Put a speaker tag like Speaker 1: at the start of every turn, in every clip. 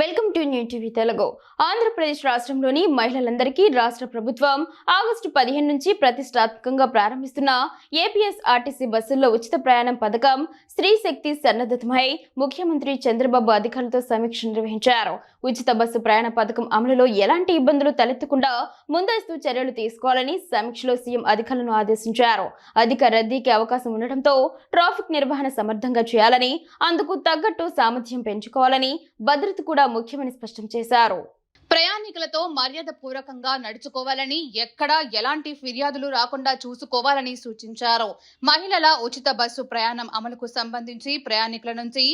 Speaker 1: Welcome to new TV Telugu. Andhra Pradesh రాష్ట్రంలోని మహిళలందరికీ రాష్ట్ర ప్రభుత్వం ఆగస్టు పదిహేను నుంచి ప్రతిష్టాత్మకంగా ప్రారంభిస్తున్న ఏపీఎస్ ఆర్టీసీ బస్సుల్లో ఉచిత ప్రయాణం పథకం స్త్రీ శక్తి సన్నద్ధతమై ముఖ్యమంత్రి చంద్రబాబు అధికారులతో సమీక్ష నిర్వహించారు. ఉచిత బస్సు ప్రయాణ పథకం అమలులో ఎలాంటి ఇబ్బందులు తలెత్తకుండా ముందస్తు చర్యలు తీసుకోవాలని సమీక్షలో సీఎం అధికారులను ఆదేశించారు. అధిక రద్దీకి అవకాశం ఉండటంతో ట్రాఫిక్ నిర్వహణ సమర్థంగా చేయాలని అందుకు తగ్గట్టు సామర్థ్యం పెంచుకోవాలని భద్రత కూడా ముఖ్యమని స్పష్టం చేశారు.
Speaker 2: ప్రయాణికులతో మర్యాద పూర్వకంగా నడుచుకోవాలని ఎక్కడా ఎలాంటి ఫిర్యాదులు రాకుండా చూసుకోవాలని సూచించారు. మహిళల ఉచిత బస్సు ప్రయాణం అమలుకు సంబంధించి ప్రయాణికుల నుంచి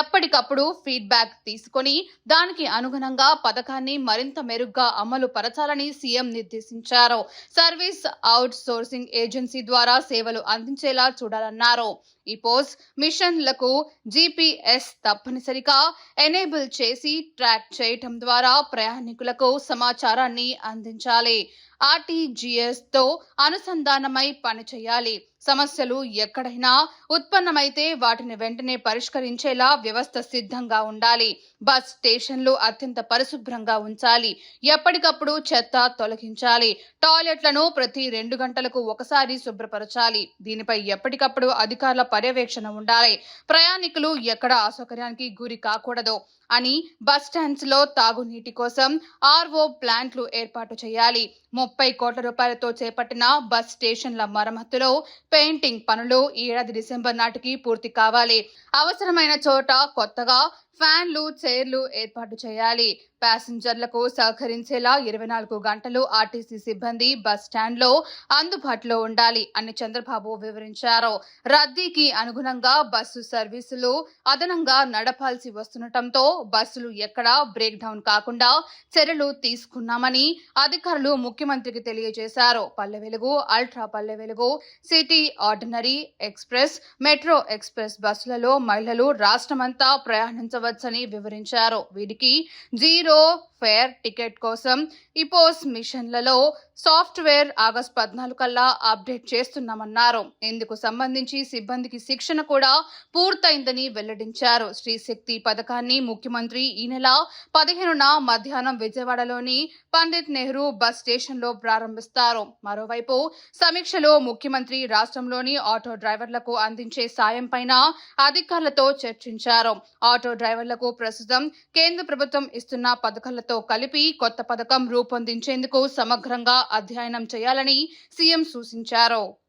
Speaker 2: ఎప్పటికప్పుడు ఫీడ్బ్యాక్ తీసుకొని దానికి అనుగుణంగా పథకాన్ని మరింత మెరుగ్గా అమలు పరచాలని సీఎం నిర్దేశించారు. సర్వీస్ అవుట్ సోర్సింగ్ ఏజెన్సీ ద్వారా సేవలు అందించేలా చూడాలన్నారు. ఈ పోస్ట్ మిషన్లకు జీపీఎస్ తప్పనిసరిగా ఎనేబుల్ చేసి ట్రాక్ చేయటం ద్వారా ప్రయాణ ప్రయాణికులకు సమాచారాన్ని అందించాలి. ఆర్టీజీఎస్తో అనుసంధానమై పనిచేయాలి. సమస్యలు ఎక్కడైనా ఉత్పన్నమైతే వాటిని వెంటనే పరిష్కరించేలా వ్యవస్థ సిద్ధంగా ఉండాలి. బస్ స్టేషన్లు అత్యంత పరిశుభ్రంగా ఉంచాలి. ఎప్పటికప్పుడు చెత్త తొలగించాలి. టాయిలెట్లను ప్రతి రెండు గంటలకు ఒకసారి శుభ్రపరచాలి. దీనిపై ఎప్పటికప్పుడు అధికారుల పర్యవేక్షణ ఉండాలి. ప్రయాణికులు ఎక్కడ అసౌకర్యానికి గురి కాకూడదు అని బస్ స్టాండ్స్లో తాగునీటి కోసం ఆర్ఓ ప్లాంట్లు ఏర్పాటు చేయాలి. ముప్పై కోట్ల రూపాయలతో చేపట్టిన బస్ స్టేషన్ల మరమ్మతులో పెయింటింగ్ పనులు ఈ ఏడాది డిసెంబర్ నాటికి పూర్తి కావాలి. అవసరమైన చోట కొత్తగా ఫ్యాన్లు చైర్లు ఏర్పాటు చేయాలి. ప్యాసింజర్లకు సహకరించేలా ఇరవై నాలుగు గంటలు ఆర్టీసీ సిబ్బంది బస్ స్టాండ్లో అందుబాటులో ఉండాలి అని చంద్రబాబు వివరించారు. రద్దీకి అనుగుణంగా బస్సు సర్వీసులు అదనంగా నడపాల్సి వస్తుండటంతో బస్సులు ఎక్కడా బ్రేక్ డౌన్ కాకుండా చర్యలు తీసుకున్నామని అధికారులు ముఖ్యమంత్రికి తెలియజేశారు. పల్లె Velugu ultra Palle Velugu city ordinary express metro express బస్సులలో మహిళలు రాష్ట్రమంతా ప్రయాణించవచ్చని వివరించారు. వీటికి జీరో ఫేర్ టికెట్ కోసం ఇపోస్ మిషన్లలో సాఫ్ట్వేర్ ఆగస్ట్ పద్నాలుగు కల్లా అప్డేట్ చేస్తున్నామన్నారు. ఇందుకు సంబంధించి సిబ్బందికి శిక్షణ కూడా పూర్తయిందని వెల్లడించారు. శ్రీశక్తి పథకాన్ని ముఖ్యమంత్రి ఈ నెల పదిహేనున మధ్యాహ్నం విజయవాడలోని పండిత్ నెహ్రూ బస్ స్టేషన్లో ప్రారంభిస్తారు. మరోవైపు సమీక్షలో ముఖ్యమంత్రి రాష్ట్రంలోని ఆటో డ్రైవర్లకు అందించే సాయం పైన అధికారులతో చర్చించారు. ఆటో డ్రైవర్లకు ప్రస్తుతం కేంద్ర ప్రభుత్వం ఇస్తున్న పథకాలతో కలిపి కొత్త పథకం రూపొందించేందుకు సమగ్రంగా అధ్యయనం చేయాలని సీఎం సూచించారు.